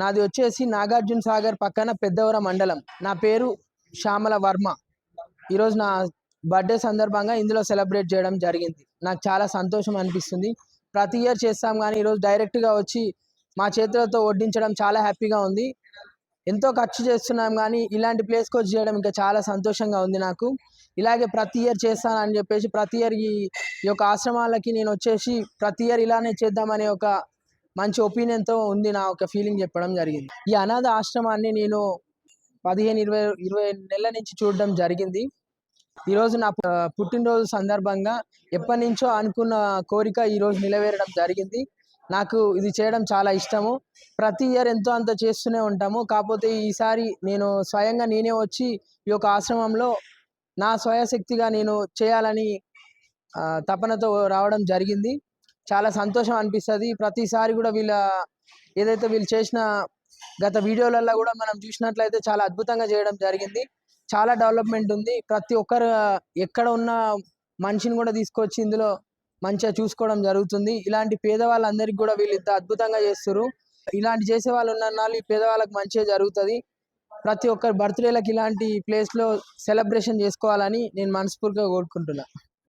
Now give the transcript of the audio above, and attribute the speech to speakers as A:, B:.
A: నాది వచ్చేసి నాగార్జున సాగర్ పక్కన పెద్దవర మండలం. నా పేరు శ్యామల వర్మ. ఈరోజు నా బర్త్డే సందర్భంగా ఇందులో సెలబ్రేట్ చేయడం జరిగింది. నాకు చాలా సంతోషం అనిపిస్తుంది. ప్రతి ఇయర్ చేస్తాం కానీ ఈరోజు డైరెక్ట్గా వచ్చి మా చేతులతో వడ్డించడం చాలా హ్యాపీగా ఉంది. ఎంతో ఖర్చు చేస్తున్నాం కానీ ఇలాంటి ప్లేస్కి వచ్చి చేయడం ఇంకా చాలా సంతోషంగా ఉంది నాకు. ఇలాగే ప్రతి ఇయర్ చేస్తానని చెప్పేసి ప్రతి ఇయర్ ఈ ఈ యొక్క ఆశ్రమాలకి నేను వచ్చేసి ప్రతి ఇయర్ ఇలానే చేద్దామనే ఒక మంచి ఒపీనియన్తో ఉంది నా ఒక ఫీలింగ్ చెప్పడం జరిగింది. ఈ అనాథ ఆశ్రమాన్ని నేను పదిహేను ఇరవై ఇరవై నెలల నుంచి చూడడం జరిగింది. ఈరోజు నా పుట్టినరోజు సందర్భంగా ఎప్పటి నుంచో అనుకున్న కోరిక ఈరోజు నిలవేరడం జరిగింది. నాకు ఇది చేయడం చాలా ఇష్టము. ప్రతి ఇయర్ ఎంతో అంత చేస్తూనే ఉంటాము. కాకపోతే ఈసారి నేను స్వయంగా నేనే వచ్చి ఈ యొక్క ఆశ్రమంలో నా స్వయశక్తిగా నేను చేయాలని తపనతో రావడం జరిగింది. చాలా సంతోషం అనిపిస్తుంది. ప్రతిసారి కూడా వీళ్ళ ఏదైతే వీళ్ళు చేసిన గత వీడియోలలో కూడా మనం చూసినట్లయితే చాలా అద్భుతంగా చేయడం జరిగింది. చాలా డెవలప్మెంట్ ఉంది. ప్రతి ఒక్కరు ఎక్కడ ఉన్న మనిషిని కూడా తీసుకొచ్చి ఇందులో మంచిగా చూసుకోవడం జరుగుతుంది. ఇలాంటి పేదవాళ్ళందరికీ కూడా వీళ్ళు ఇంత అద్భుతంగా చేస్తారు ఇలాంటి చేసే వాళ్ళు ఉన్నాళ్ళు ఈ పేదవాళ్ళకి మంచిగా జరుగుతుంది. ప్రతి ఒక్కరి బర్త్డేలకు ఇలాంటి ప్లేస్లో సెలబ్రేషన్ చేసుకోవాలని నేను మనస్ఫూర్తిగా కోరుకుంటున్నాను